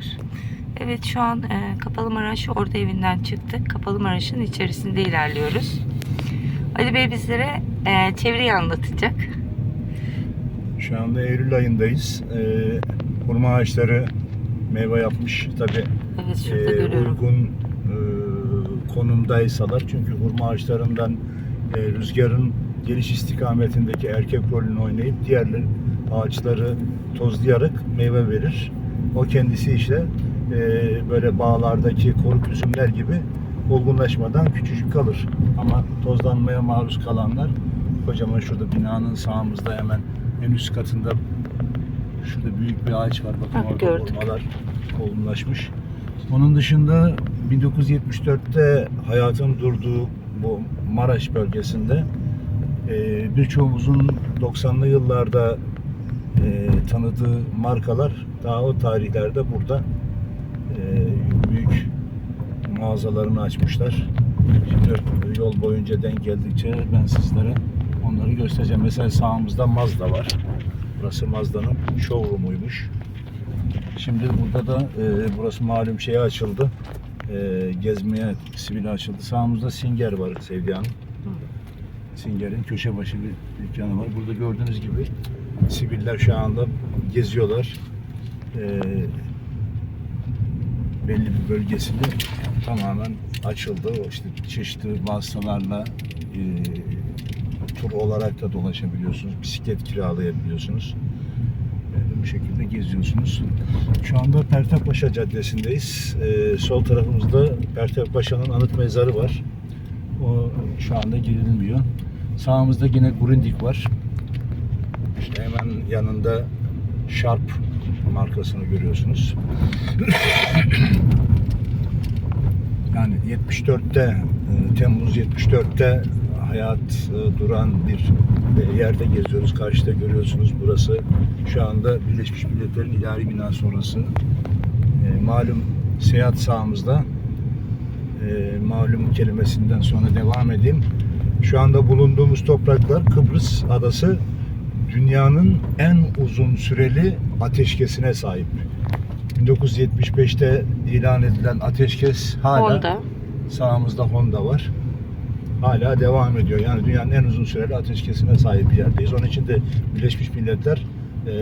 olabilir. Evet şu an e, Kapalı Maraş orada evinden çıktık. Kapalı Maraş'ın içerisinde ilerliyoruz. Ali Bey bizlere e, çevreyi anlatacak. Şu anda Eylül ayındayız. Ee, hurma ağaçları meyve yapmış. Tabii Evet e, uygun e, konumdaysalar. Çünkü hurma ağaçlarından e, rüzgarın geliş istikametindeki erkek rolünü oynayıp diğerleri ağaçları tozlayarak meyve verir. O kendisi işte e, böyle bağlardaki koruk üzümler gibi olgunlaşmadan küçücük kalır. Ama tozlanmaya maruz kalanlar kocaman şurada binanın sağımızda hemen en üst katında şurada büyük bir ağaç var. Bakın Ha, orada gördük. olgunlaşmış. Onun dışında 1974'te hayatın durduğu bu Maraş bölgesinde e, birçoğumuzun 90'lı yıllarda e, tanıdığı markalar daha o tarihlerde burada e, büyük mağazalarını açmışlar. Şimdi yol boyunca denk geldikçe ben sizlere onları göstereceğim. Mesela sağımızda Mazda var. Burası Mazda'nın showroom'uymuş. Şimdi burada da e, burası malum şeye açıldı. E, gezmeye sivil açıldı. Sağımızda Singer var Sevgi Hanım. Singer'in köşe başı bir dükkanı var. Burada gördüğünüz gibi siviller şu anda geziyorlar. E, belli bir bölgesinde tamamen açıldı. İşte çeşitli vasıtalarla e, tur olarak da dolaşabiliyorsunuz. Bisiklet kiralayabiliyorsunuz. E, bu şekilde geziyorsunuz. Şu anda Pertepaşa Caddesi'ndeyiz. E, sol tarafımızda Pertepaşa'nın anıt mezarı var. O şu anda girilmiyor. Sağımızda yine Grundig var. İşte hemen yanında Sharp markasını görüyorsunuz. yani 74'te e, Temmuz 74'te hayat e, duran bir e, yerde geziyoruz. Karşıda görüyorsunuz burası. Şu anda Birleşmiş Milletler'in idari binası orası. Malum seyahat sahamızda malum kelimesinden sonra devam edeyim. Şu anda bulunduğumuz topraklar Kıbrıs adası dünyanın en uzun süreli ateşkesine sahip. 1975'te ilan edilen ateşkes hala Honda. sağımızda Honda var. Hala devam ediyor. Yani dünyanın en uzun süreli ateşkesine sahip bir yerdeyiz. Onun için de Birleşmiş Milletler eee,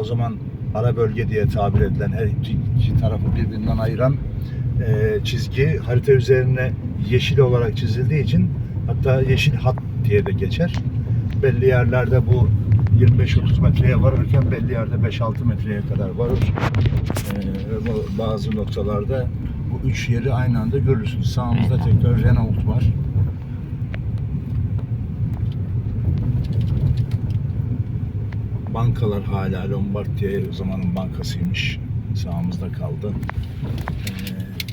o zaman ara bölge diye tabir edilen her iki, tarafı birbirinden ayıran eee, çizgi harita üzerine yeşil olarak çizildiği için hatta yeşil hat diye de geçer. Belli yerlerde bu 25-30 metreye varırken belli yerde 5-6 metreye kadar varır. Ee, bazı noktalarda bu üç yeri aynı anda görürsünüz. Sağımızda tekrar Renault var. Bankalar hala Lombardiya o zamanın bankasıymış. Sağımızda kaldı. Ee,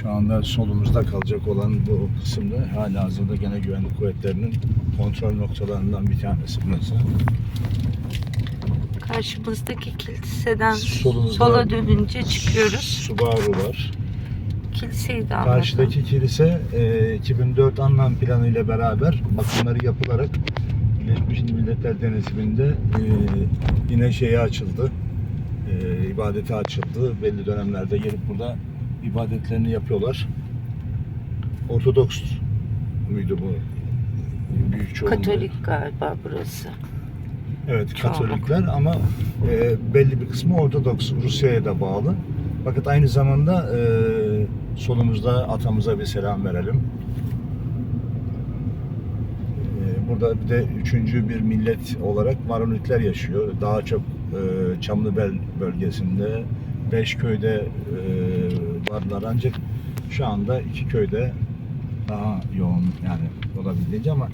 şu anda solumuzda kalacak olan bu kısımda hala hazırda gene güvenlik kuvvetlerinin kontrol noktalarından bir tanesi burası. Karşımızdaki kiliseden Solumuzda- sola dönünce çıkıyoruz. Subaru var. Kiliseyi de anlatalım. Karşıdaki kilise e, 2004 anlam planı ile beraber bakımları yapılarak Birleşmiş Milletler denetiminde e, yine şeye açıldı. E, ibadete açıldı. Belli dönemlerde gelip burada ibadetlerini yapıyorlar. Ortodoks muydu bu? Büyük çoğunluğu. Katolik galiba burası. Evet Çoğunluk. Katolikler ama e, belli bir kısmı Ortodoks Rusya'ya da bağlı. Fakat aynı zamanda e, solumuzda atamıza bir selam verelim. E, burada bir de üçüncü bir millet olarak Maronitler yaşıyor. Daha çok e, Çamlıbel bölgesinde, beş köyde e, varlar ancak şu anda iki köyde daha yoğun yani olabildiğince ama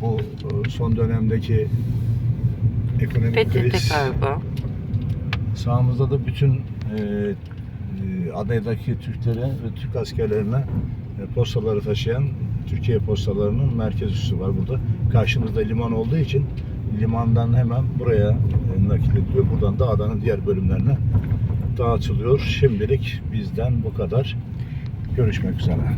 bu e, son dönemdeki ekonomik PTT kriz sağımızda da bütün e, e, adaydaki Türklere ve Türk askerlerine e, postaları taşıyan Türkiye postalarının merkez üssü var burada. Karşımızda liman olduğu için limandan hemen buraya nakil ediliyor. Buradan da adanın diğer bölümlerine dağıtılıyor. Şimdilik bizden bu kadar. Görüşmek üzere.